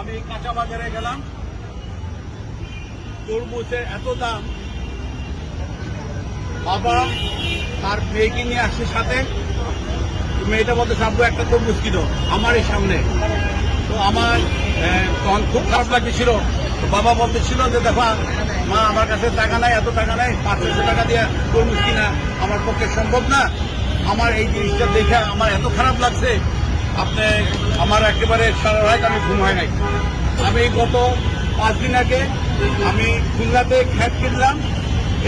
আমি কাঁচা বাজারে গেলাম। তরমুজের এত দাম। বাবা, তার মেয়েকে নিয়ে আসছে সাথে। মেয়েটা বলতে, সাব্বু, একটা তরমুজ কিনো আমার এই সামনে। তো আমার তখন খুব খারাপ লাগতেছিল। বাবা বলতেছিল যে, দেখো, মা, আমার কাছে টাকা নাই, এত টাকা নাই, পাঁচশো টাকা দিয়ে তরমুজ কিনা। আমার পক্ষে সম্ভব না। আমার এই জিনিসটা দেখে আমার এত খারাপ লাগছে। আপনি আমার একেবারে সারা রাত আমি ঘুম হয় নাই। আমি গত পাঁচ দিন আগে আমি খুলনাতে খ্যাত কিনলাম।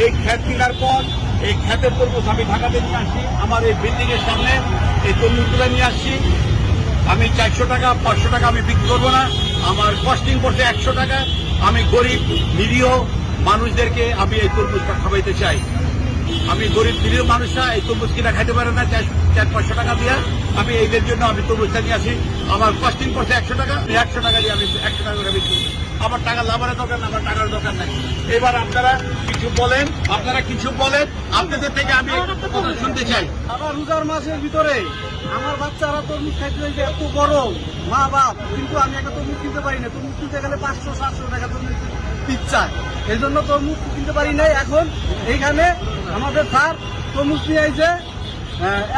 এই খ্যাত কেনার পর এই খ্যাতের তরমুজ আমি ঢাকাতে নিয়ে আসছি। আমার এই বিল্ডিং এর সামনে এই তরমুজগুলো নিয়ে আসছি। আমি চারশো টাকা, পাঁচশো টাকা আমি বিক্রি করব না। আমার কস্টিং করছে একশো টাকা। আমি গরিব, নিরীহ মানুষদেরকে আমি এই তরমুজটা খাওয়াইতে চাই। আমি গরিব নিরীহ মানুষরা এই তরমুজ কিনা খাইতে পারে না চার পাঁচশো টাকা দিয়ে। আমি এইদের জন্য আমি তরমুজটা নিয়ে আসি। আমার কস্টিং করছে একশো টাকা। আমি একশো টাকা দিয়ে আমি একশো টাকা করে বিক্রি আমার টাকা লাভারের দরকার না আমার টাকার দরকার নাই। এবার আপনারা কিছু বলেন আপনারা কিছু বলেন। আপনাদের থেকে আমি কথা শুনতে চাই। আবার রোজার মাসের ভিতরে আমার বাচ্চারা তরমুজ খাইতে হয়েছে এত গরম মা বাপ কিন্তু আমি একটা তরমুজ কিনতে পারি না। তরমুজ কিনতে গেলে পাঁচশো সাতশো টাকা তরমুজ। পিচ্ছা এই জন্য তরমুজ কিনতে পারি নাই এখন। এইখানে আমাদের স্যার তরমুজ নিয়ে আইছে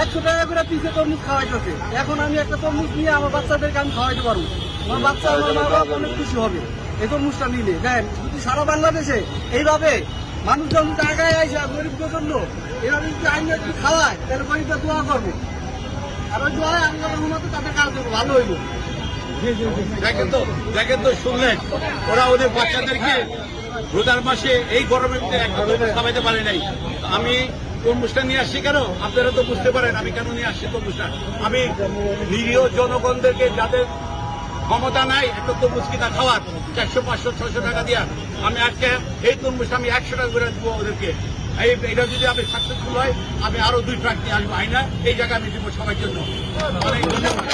একশো টাকা করে পিসে তরমুজ খাওয়াইতেছে। এখন আমি একটা তরমুজ নিয়ে আমার বাচ্চাদেরকে আমি খাওয়াইতে পারব। আমার বাচ্চা, আমার মা বাপ অনেক খুশি হবে। এই তরমুজটা নিলে। দেন, যদি সারা বাংলাদেশে এইভাবে মানুষজন জায়গায় আইসা গরিবদের জন্য এভাবে যদি আইন একটু খাওয়ায়, তাহলে গরিবরা দোয়া করব। আর ওই দোয়া আল্লাহ রহমতে তাদের কাজ ভালো হইব। দেখেন তো দেখেন তো, শুনলেন? ওরা ওদের বাচ্চাদেরকে রোজার মাসে এই গরমের মধ্যে একটা খাওয়াইতে পারে নাই। আমি তরমুজটা নিয়ে আসছি কেন? আপনারা তো বুঝতে পারেন, আমি কেন নিয়ে আসছি তরমুজটা? আমি নিরীহ জনগণদেরকে যাদের ক্ষমতা নাই, একটা তরমুজ কিনা খাওয়ার? চারশো, পাঁচশো, ছয়শো টাকা দিয়া। আমি আজকে এই তরমুজটা আমি একশো টাকা করে দেবো ওদেরকে। এটা যদি আমি সাকসেসফুল হয়, আমি আরও দুই ট্রাক নিয়ে আসব। আইনা, এই জায়গায় আমি দিব সবার জন্য। অনেক ধন্যবাদ।